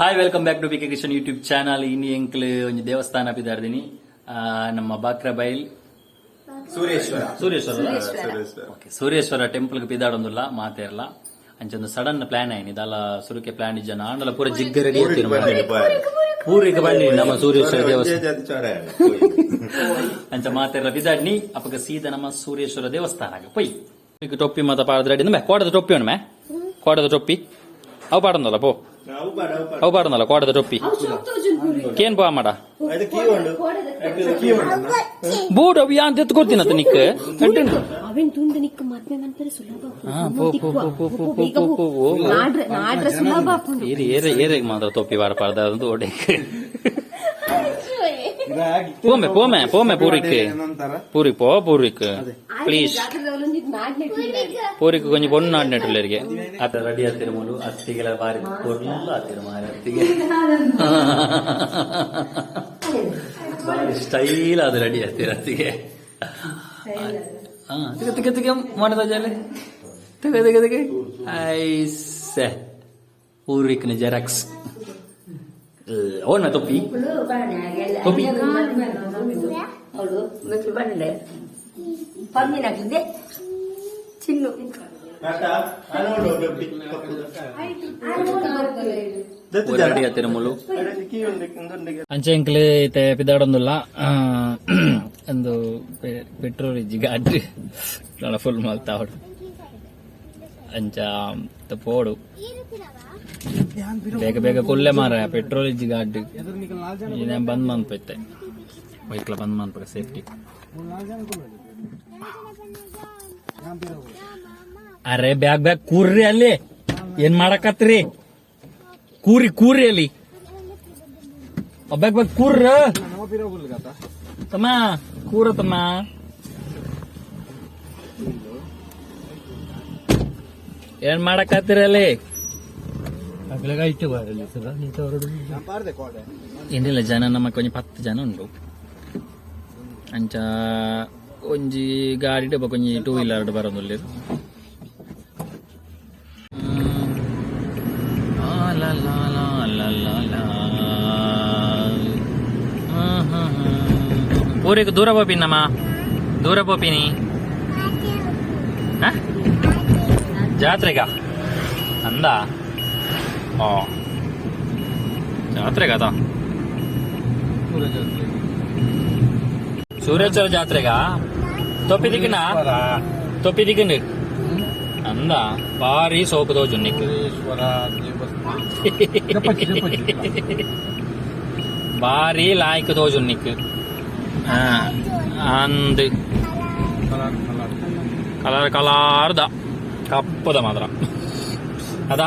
Hi welcome back to B K Kishan YouTube channel ಇನ್ನು ಎಂಕ್ಲ್ ಒಂದು ದೇವಸ್ಥಾನ ಪಿದಾರ್ದಿನಿ ಆ, ನಮ್ಮ ಬಾಕ್ರ ಬೈಲ್. ಸೂರ್ಯೇಶ್ವರ. ಸೂರ್ಯೇಶ್ವರ. ಸೂರ್ಯೇಶ್ವರ. ಟೆಂಪಲ್ ಪಿದಾಡೊಂದುಲ್ಲ ಮಾತೇರಲ್ಲ ಅಂಚೊಂದು ಸಡನ್ ಪ್ಲಾನ್ ಆಯ್ನಿ ಇದಲ್ಲ ಸುರುಕೆ ಪ್ಲಾನ್ ಇಜ್ಜನ ಆಂಡಲ ಪೂರ ಜಿಗ್ಗ ರೆಡಿ ಪೂರಿಕ ಬನ್ನಿ ನಮ್ಮ ಸೂರ್ಯೇಶ್ವರ ದೇವಸ್ಥಾನ. ಅಂಚ ಮಾತೆರ್ಲ ಬಿದಾಡ್ನಿ ಅಪಕ ಸೀದಾ ನಮ್ಮ ಸೂರ್ಯೇಶ್ವರ ದೇವಸ್ಥಾನ ಪೊಯ್. ಈಗ ಟೊಪ್ಪಿ ಮತ್ತೆ ಪಾಡದ ರೆಡಿ ನಂಬೆ ಕೋಟದ ಟೊಪ್ಪಿ ಅಣ್ಣ ಕೋಟದ ಟೊಪ್ಪಿ ಅವು ಪಾಡಂದಲ್ಲ ಪೋ ಅವು ಪಾಡಂದಲ್ಲ ಕೋಟದ ಟೊಪ್ಪಿ ಕೇನ್ ಪೋ ಮಾಡ ಬೂಟ್ ಅವು ಯಾನ್ ತೆತ್ತು ಕೊಡ್ತೀನಿ ಅಂತ ನಿಕ್ ಅವನ್ ಏರಿ ಏರಿ ಏರಿಗೆ ಮಾತ್ರ ತೊಪ್ಪಿ ಬಾರ ಪಾಡ್ದ ಅದು ಒಡೆ ಪೋಮೆ ಪೋಮೆ ಪೋಮೆ ಪೂರಿಕ್ ಪೂರಿ ಪೋ ಪೂರಿಕ್ ಪ್ಲೀಸ್ ಪೂರಿಕ್ ಕೊಂಚ ಪೊಣ್ಣು ಆಡಿನಟ್ಟುಳ್ಳರಿಗೆ ಅದ ರೆಡಿ ಆಗ್ತಿರ ಮೂಲು ಅತ್ತಿಗೆಲ್ಲ ಬಾರಿ ಕೊಡ್ಲ ಆಗ್ತಿರ ಮಾರಿ ಅತ್ತಿಗೆ ಬಾರಿ ಸ್ಟೈಲ್ ಅದು ರೆಡಿ ಆಗ್ತಿರ ಅತ್ತಿಗೆ ಹಾ ತಿಗ ತಿಗ ತಿಗ ಮಾಡಿದ ಜಾಲೆ ತಿಗ ತಿಗ ತಿಗ ಐಸೆ ಪೂರಿಕ್ನ ಜೆರಾಕ್ಸ್ हो ना टोपी टोपी ಮೆಟ್ಲು ಬಂದೆ ಪಂಜಿನ ಹಾಕಿದ್ದೆ ಚಿನ್ನು ಅಂಚೆ ಅಂಕಲ್ ಐತೆ ಪಿದಾಡೊಂದುಲ್ಲ ಒಂದು ಪೆಟ್ರೋಲ್ ಇಜ್ಜಿ ಗಾಡ್ರಿ ಫುಲ್ ಮಲ್ತಾ ಹೊಡು ಅಂಚ ತಪ್ಪೋಡು ಬೇಗ ಬೇಗ ಕೊಲ್ಲೆ ಮಾರ ಪೆಟ್ರೋಲ್ ಇಜ್ಜಿ ಗಾಡಿ. ಇದೇ ಬಂದ್ ಮನ್ಪೈತೆ ಬೈಕ್ಲ ಬಂದ್ ಮನ್ಪ ಸೇಫ್ಟಿ ಅರೆ, ಬ್ಯಾಗ್ ಬ್ಯಾಗ್, ಕೂರ್ರಿ ಅಲ್ಲಿ. ಏನ್ ಮಾಡಕತ್ರಿ? ಕೂರಿ ಕೂರಿ ಅಲ್ಲಿ. ಒಬ್ಬಾಗ ಬ್ಯಾಗ್, ಕೂರ್ರ. ತಮ್ಮ, ಕೂರ ತಮ್ಮ. ಏನ್ ಮಾಡಕತ್ತೀರಿ ಅಲ್ಲಿ? ಏನಿಲ್ಲ ಜನ ನಮಗೆ ಒಂಜಿ ಪತ್ತು ಜನ ಉಂಡು ಅಂಚ ಒಂಜಿ ಗಾಡಿ ಡಬ್ಬ ಒಂಜಿ ಟೂ ವೀಲರ್ ಬರೋದಿಲ್ಲ ఊరికి దూర పోపిందమ్మా దూర పోపిని జాతరగా అందా జాతరే కదా సూర్యోత్సవ జాతరేగా తొప్పి దిగిన తొప్పి దిగిండు ಅಂದ ಭಾರಿ ಸೋಪದೋ ಜುನ್ನಿಕ್ ಭಾರಿ ಲಾಯ್ಕದೋ ಜುನ್ನಿಕ್ ಅಂದ್ ಕಲರ್ ಕಲಾರ್ದ ಕಪ್ಪದ ಮಾತ್ರ ಅದಾ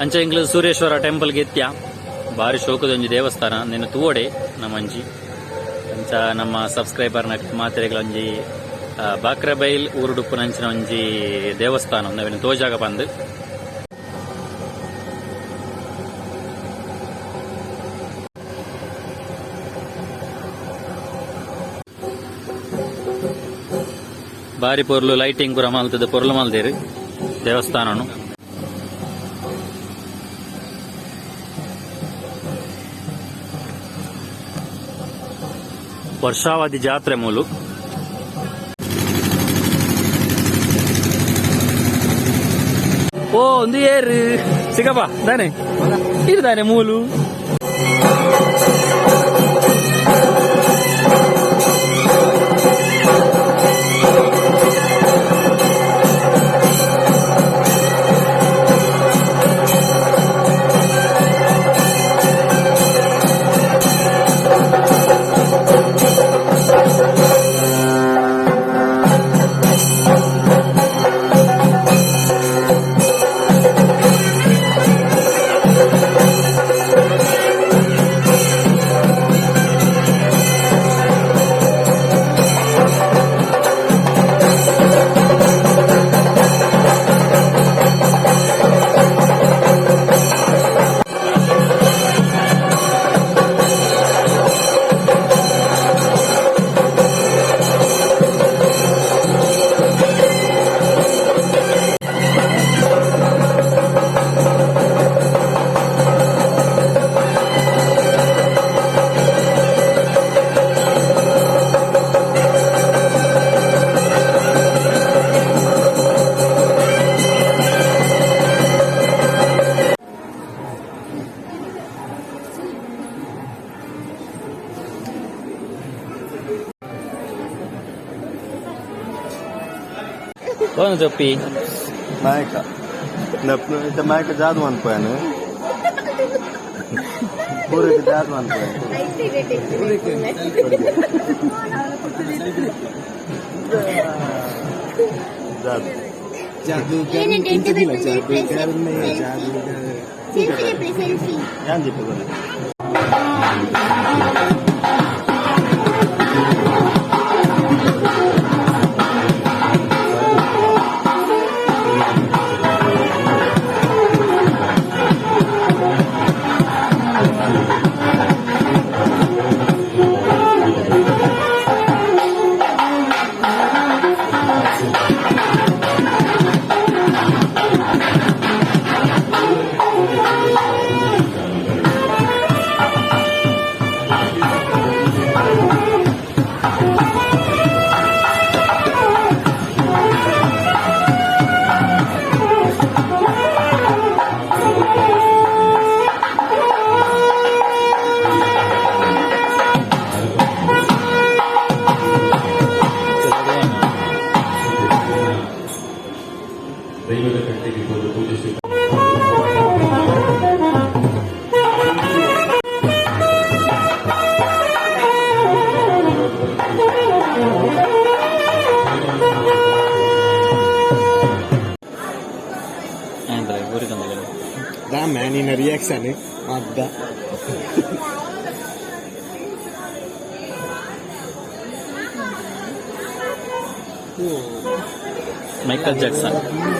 ಅಂಚ ಇಂಗ್ಲೂ ಸೂರ್ಯೇಶ್ವರ ಟೆಂಪಲ್ ಗೆತ್ಯ ಭಾರಿ ಶೋಕದೊಂಜಿ ದೇವಸ್ಥಾನ. ನಿನ್ನ ತೂವಡೆ ನಮ್ಮ ಅಂಜಿ ಅಂಚ ನಮ್ಮ ಸಬ್ಸ್ಕ್ರೈಬರ್ನ ಮಾತ್ರೆಗಳ ಒಂಜಿ ಆ, ಬಾಕ್ರಬೈಲ್ ಊರುಡುಪ್ಪುನ ಅಂಚಿನ ಒಂಜಿ ದೇವಸ್ಥಾನ ನಾವೇನು ತೋಜಾಗ ಬಂದು. ಬಾರಿ ಪೊರ್ಲು ಲೈಟಿಂಗ್ ಪುರ ಮಲ್ತದ ಪೊರ್ಲು ಮಲ್ದೇರು. ದೇವಸ್ಥಾನನು. ವರ್ಷಾವಧಿ ಜಾತ್ರೆ ಮೂಲು ಓ ಒಂದು ಏರು. ಸಿಗಪ್ಪ ತಾನೆ ದಾನೆ ಮೂಲು. ना चप्पी मायका। नपन इतना मायका जादू वन पे ना? पूरे के जादू वन पे पूरे के जादू जादू क्या नहीं डेंटिस्ट भी लगा चप्पी क्या बन में जादू सेल्फी है पे सेल्फी। जान दे पकड़ పూజ Da man in a reaction, eh? Magda. Michael Jackson.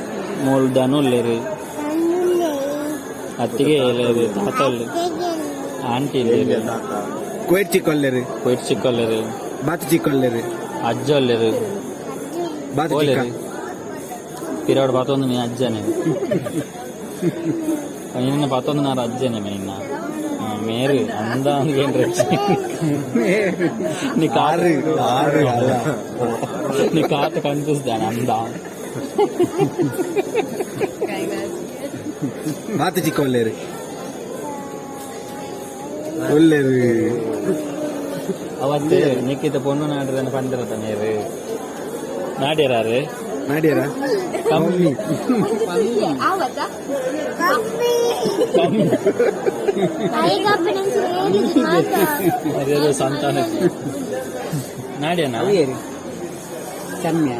YouTube channel ಮೂರು ದನುಲ್ಲೇರಿ ಅತ್ತಿಗೆ లేదు తాతలు ಆಂಟಿ లేరు కోయిట్ చిక్కొల్లేరు ಕೊಯ್ಟ್ ಚಿಕ್ಕೋಲ್ಲೇರು బాత్ చిక్కొల్లేరు ಅಜ್ಜೋಲ್ಲೇರು బాత్ ಓಲೇರು చిక్క ಪಿರಿಯಡ್ ಬಾತೊಂದು ನೀ ಅಜ್ಜನೇ ನಿನ್ನ ಬಾತೊಂದು ನಾನು ಅಜ್ಜನೇ ಮೇನ್ನ ಮೇರು ಅಂದ ಅಂದ್ರೇನ್ರಿ నీ కారు ఆరు అలా నీ కాత மாத்துச்சி கொல்லேரு கொல்லேரு ಅವತ್ತು ನಿಕ್ಕಿತ ಪೊಣ್ಣು ನಾಡಿದನ್ನು ಪಂದಿರತ ನೀರು ನಾಡ್ಯರಾರು ನಾಡ್ಯರ ಕಮ್ಮಿ ಅದೇ ಸಂತಾನ ನಾಡ್ಯನ ಕಮ್ಮಿ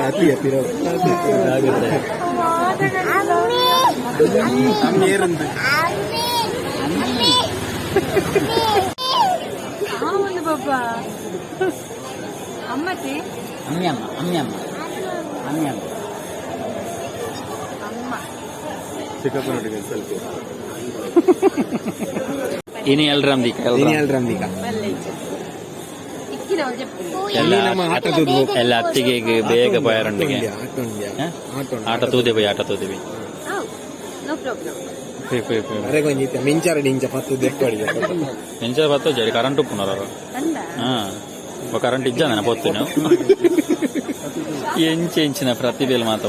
hati ya Piro. అవును బాబా అమ్మతే అమ్మి అమ్మ అమ్మి అమ్మ అమ్మి అమ్మ అమ్మ చిక్కపనటి కలిసి ಇನಿ ಎಲ್ರಮ್ದಿ ನೀನು ಹೇಳ್ರಂದೀಗ ఇక్కిన వాళ్ళు చెప్పు ಎಲ್ಲ ನಮ್ಮ ಆಟದ ಎಲ್ಲ ಅತ್ತಿಗೆ ಬೇಗ ಬಯರಂಡಿಗೆ ಆಟ ಉಂಡ್ಯಾ ಹ? ಆಟ ಉಂಡು. ಆಟ ತೂದೆ ಬೈ ಆಟ ತೂದೆ ಬೈ నో ప్రాబ్లం పోయి పోయి పోయి ಅರೆ ಕೊಂಚ ಮಿಂಚಾರಡಿ ಇಂಚ ಪತ್ತು ದೆಕ್ಕಡಿಗೆ ఎంచే బతో జరి కరెంట్ ఉప్పున్నారు అందా ఒక కరెంట్ ఇచ్చా నేను పొత్తును ఏం చేయించిన ప్రతి వేలు మాత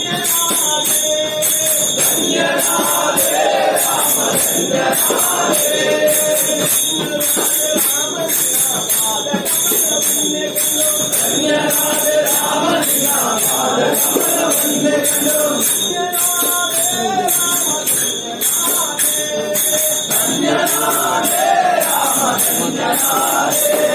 Yeah. Hare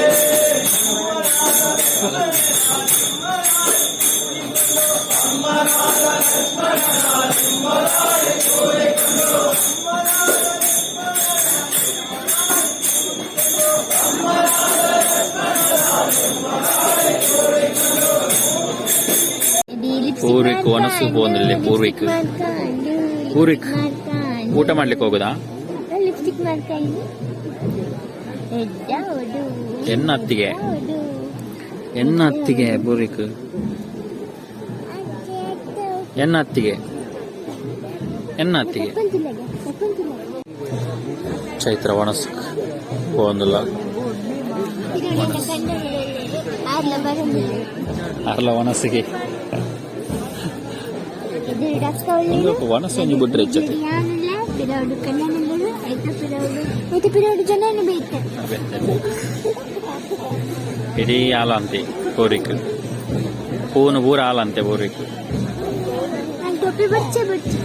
ಶುಭೋನಲ್ಲಿ ಪೂರ್ವಿಕ್. ಪೂರ್ವಿಕ್. ಊಟ ಮಾಡ್ಲಿಕ್ಕೆ ಹೋಗುದಾ? ಎನ್ನ ಹತ್ತಿಗೆ ಎನ್ನ ಹತ್ತಿಗೆ ಪೂರ್ವಿಕ್? ಎನ್ನ ಹತ್ತಿಗೆ ಎನ್ನ ಹತ್ತಿಗೆ ಚೈತ್ರ ವನಸ್ ಹೋಗಲ್ಲ ಅರ್ಲ ವನಸ್ಸಿಗೆ. ಇದು ಡಕ್ಕ ಒಳ್ಳೆ ಒಂದು ಒಣಸು ಒಂಜಿ ಬಿಟ್ರೆ ಹೆಚ್ಚತ್ತೆ ಯಾನಲ್ಲ ಪಿರೌಡು ಕಣ್ಣನಲ್ಲೂ ಐತ ಪಿರೌಡು ಐತ ಪಿರೌಡು ಜನನ ಬೇಯ್ತ ಇಡೀ ಆಲಂತೆ ಕೋರಿಕ ಪೂನು ಪೂರ ಟೊಪ್ಪಿ ಬಚ್ಚೆ ಬಚ್ಚೆ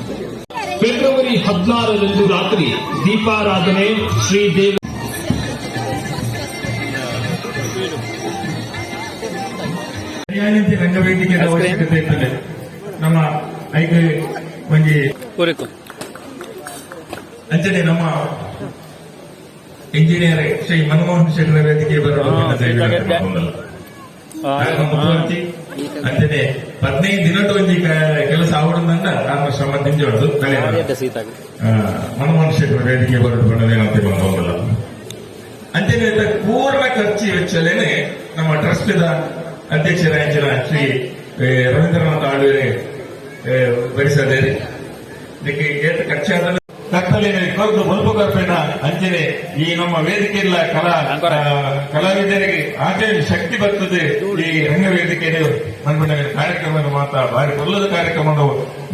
ಫೆಬ್ರವರಿ ಹದಿನಾರರಂದು ರಾತ್ರಿ ದೀಪಾರಾಧನೆ ಶ್ರೀದೇವಿ ರಂಗವೇದಿಕೆ ಅವಶ್ಯಕತೆ ಇರ್ತದೆ ಐದು ಪೂರಿಕ್ ಅಂಚನೆ ನಮ್ಮ ಇಂಜಿನಿಯರ್ ಶ್ರೀ ಮನಮೋಹನ್ ಶೆಟ್ಟರ ವೇದಿಕೆ ಬರಲು ಮುಖ್ಯಮಂತ್ರಿ. ಅಂಚನೆ ಹದಿನೈದು ದಿನದ ಒಂಜಿ ಕೆಲಸ ಆವಡದಂಡ ನಮ್ಮ ಶ್ರಮ ಸೀತಾಗ ಮನಮೋಹನ್ ಶೆಟ್ಟರ ವೇದಿಕೆ ಬರಲು ಬಂದದೇನಂತ ಬಂದೋಗಲ್ಲ ಅಂಚನೆ ಇದ್ದ ಪೂರ್ಣ ಖರ್ಚು ವೆಚ್ಚಲೇನೆ ನಮ್ಮ ಟ್ರಸ್ಟ್ ಅಧ್ಯಕ್ಷರಾಂಚಿನ ಶ್ರೀ ರವೀಂದ್ರನಾಥ್ ಆಳ್ವೆ ಭರಿಸದೇರಿ ಇದಕ್ಕೆ ಏತ ಖರ್ಚಾದ ಕತ್ತಲಿನ ಕೊರದು ಮುಲ್ಪು ಕರ್ಪೇನ ಅಂಚನೆ ಈ ನಮ್ಮ ವೇದಿಕೆಯಲ್ಲ ಕಲಾ ಕಲಾವಿದರಿಗೆ ಆಚೆ ಶಕ್ತಿ ಬರ್ತದೆ. ಈ ರಂಗ ವೇದಿಕೆ ಪಂಪಿನ ಕಾರ್ಯಕ್ರಮದ ಮಾತ್ರ ಬಾರಿ ಕೊಲ್ಲದ ಕಾರ್ಯಕ್ರಮದ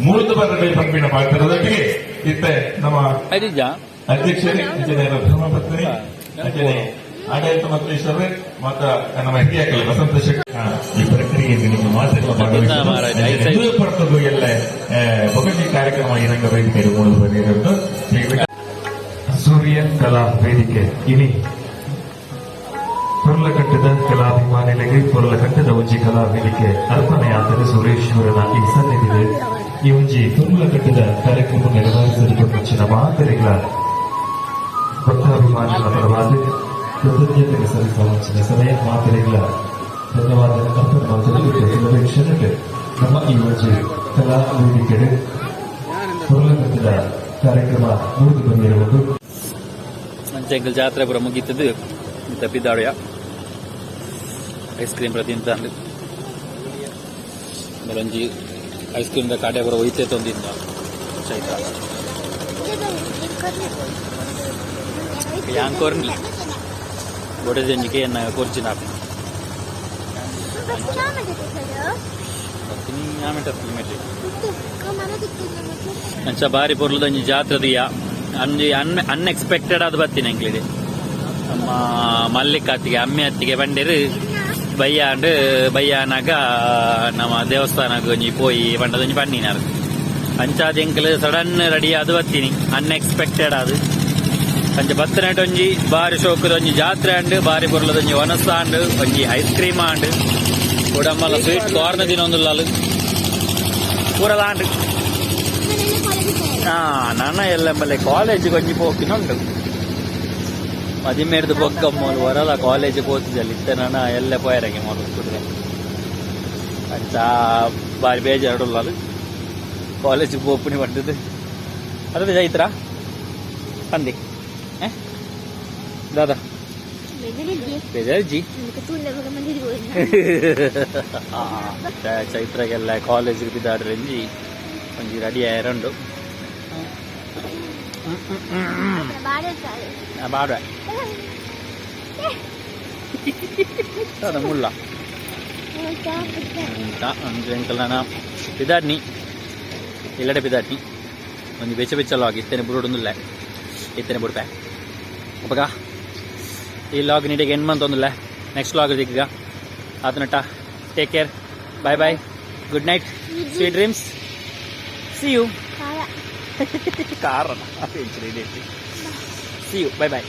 ಮೂರ್ತ ಬರದಲ್ಲಿ ಪಂಪಿನ ಪಾತ್ರದೊಟ್ಟಿಗೆ ಇತ್ತೆ ನಮ್ಮ ಅಧ್ಯಕ್ಷರೇ ಅಂಚನೆ ಧರ್ಮಪತ್ನಿ ಅಂಚನೆ ಆಡಳಿತ ಮಂತ್ರೀಶ್ವರೇ ಮತ್ತ ನಮ್ಮ ಹಿರಿಯಕಲ ವಸಂತ ಶೆಟ್ಟಿ ಆ, ಈ ಪ್ರಕ್ರಿಯೆಯಲ್ಲಿ ನಿಮ್ಮ ಮಾತುಗಳ. ಪಡ್ತದ್ದು ಎಲ್ಲ ಬೊಗಟಿ ಕಾರ್ಯಕ್ರಮ ಈ ರಂಗ ವೇದಿಕೆಯಲ್ಲಿ ಮೂಡಿದು ಬಂದಿರೋದು ಸೂರ್ಯ ಕಲಾ ವೇದಿಕೆ. ಇನಿ ಪೊರ್ಲಕಟ್ಟದ ಕಲಾಭಿಮಾನಿಗಳಿಗೆ ಪೊರ್ಲಕಟ್ಟದ ಉಜ್ಜಿ ಕಲಾ ವೇದಿಕೆ. ಅರ್ಪಣೆಯಾದರೆ ಸುರೇಶ್ವರನ ಈ ಸನ್ನಿಧಿದೆ ಈ ಒಂಜಿ ಪೊರ್ಲಕಟ್ಟದ ಕಾರ್ಯಕ್ರಮ ನೆರವೇರಿಸಲಿಕ್ಕೆ ಮುಂಚಿನ ಮಾದರಿಗಳ ಭಕ್ತಾಭಿಮಾನಿಗಳ ಪರವಾಗಿ ಕೃತಜ್ಞತೆಗೆ ಸಲ್ಲಿಸುವ ಸಮಯ ಮಾದರಿಗಳ ಧನ್ಯವಾದ ಕ್ಷಣಕ್ಕೆ ನಮ್ಮ ಈ ಯೋಜನೆ ಕಲಾ ವೇದಿಕೆಗೆ ಪೊರ್ಲಕಟ್ಟದ ಕಾರ್ಯಕ್ರಮ ಮುಗಿದು ಬಂದಿರುವುದು ಅಂಚೆಂಕಲ್ ಜಾತ್ರೆ ಪುರ ಮುಗೀತದ್ದು ಇಂತ ಪಿದ್ದಾಡುಯ ಐಸ್ ಕ್ರೀಮ್ ಪ್ರತಿ ಮಲಂಜಿ ಐಸ್ ಕ್ರೀಮ್ ಕಾಡೆ ಪೂರ ಒಯ್ತೆ ತೊಂದಿಂದ ಚೈತ್ರ. ಯಾಂಗ್ ಕೊರ್ನಿ ಬೊಡೆದೆಂಜಿಗೆ ಎನ್ನ ಕೊರ್ಚಿನ ಆಮೆಟ್ ಮೆಟ್ಟಿ ಅಂಚ ಬಾರಿ ಪೊರ್ಲುದಂಜಿ ಜಾತ್ರದಿಯ ಅಂಜಿ ಅನ್ ಅನ್ಎಕ್ಸ್ಪೆಕ್ಟೆಡ್ ಆದ್ ಬತ್ತೀನಿ ಎಂಕ್ಲಿಡೆ ನಮ್ಮ ಮಲ್ಲಿಕ ಅತ್ತಿಗೆ ಅಮ್ಮೆ ಅತ್ತಿಗೆ ಬಂದಿರು ಬಯ್ಯಾಂಡ್ ಬಯ್ಯಾನಾಗ ನಮ್ಮ ದೇವಸ್ಥಾನಕ್ಕೆ ಒಂಜಿ ಪೋಯಿ ಬಂಡದೊಂಜಿ ಬಣ್ಣಿನಾರು ಅಂಚಾದ ಎಂಕಲ್ ಸಡನ್ ರೆಡಿ ಆದ್ ಬತ್ತೀನಿ ಅನ್ಎಕ್ಸ್ಪೆಕ್ಟೆಡ್ ಆದ್ ಅಂಚ ಬತ್ತನೆಟ್ ಒಂಜಿ ಬಾರಿ ಶೋಕದ ಒಂಜಿ ಜಾತ್ರೆ ಅಂಡ್ ಬಾರಿ ಪೊರ್ಲದೊಂಜಿ ವನಸ ಅಂಡ್ ಒಂಜಿ ಐಸ್ ಕ್ರೀಮ್ ಅಂಡ್ ಉಡಮ್ಮಲ ಸ್ವೀಟ್ ಕಾರ್ನ ದಿನ ಒಂದು ಲಾಲು ಪೂರಲಾಂಡ್ ಆ, ನನ್ನ ಎಲ್ಲೆಂಬಲೆ ಕಾಲೇಜ್ ಕೊಂಚಿ ಪೋಕಿನುಂಡು. ಮದಿಮೇರ್ದು ಬೊಕ್ಕಮ್ಮಲು ವರಲ ಕಾಲೇಜ್ ಪೋತಿದಲ್ಲಿ ಇತ್ತೆ ನನ್ನ ಎಲ್ಲೆ ಪೋಯರಂಗೆ ಮೊದಲು ಕುಡ್ರೆ. ಅಂಚ, ಬಾರಿ ಬೇಜಾರುಳ್ಳಲು ಕಾಲೇಜ್ ಪೋಪುನಿ ಬಂದದ್ದು ಅದೇ ಜೈತ್ರ ಅಂದಿ ಏ ದಾದಾ ಬೆದರಿದ್ದಿ ಬೇಜಾರ್ಜಿ ನಿಮ್ಗೆ ತೂಂಡ ಮಗ ಮಂದಿಗೆ ಚೈತ್ರಗೆಲ್ಲ ಕಾಲೇಜಿಗೆ ಬಿದ್ದಾಡ್ರೆ ಒಂಜಿ ಒಂಜಿ ರೆಡಿ ಆಯರಂಡು ಬಾಡ ಬಾಡ ಅದ ಮುಳ್ಳ ಅಂತ ಅಂದ್ರೆ ಅಂಕಲ್ನ ಬಿದಾಡ್ನಿ ಇಲ್ಲಡೆ ಬಿದಾಡ್ನಿ ಒಂದು ಬೆಚ್ಚ ಬೆಚ್ಚಲು ಆಗಿ ಇತ್ತೇನೆ ಬುರುಡೊಂದಿಲ್ಲ ಇತ್ತೇನೆ ಬಿಡ್ಪೆ ಒಪ್ಪಗ ಈ ಲಾಗ್ ನೀಡಿಗೆ ಎಂಡ್ ಮಂತ್ ಒಂದಿಲ್ಲ. ನೆಕ್ಸ್ಟ್ ಲಾಗ್ ಈಗ. ಅದನ್ನಟ take care bye bye good night sweet dreams see you ಕಾರಣ. See you bye bye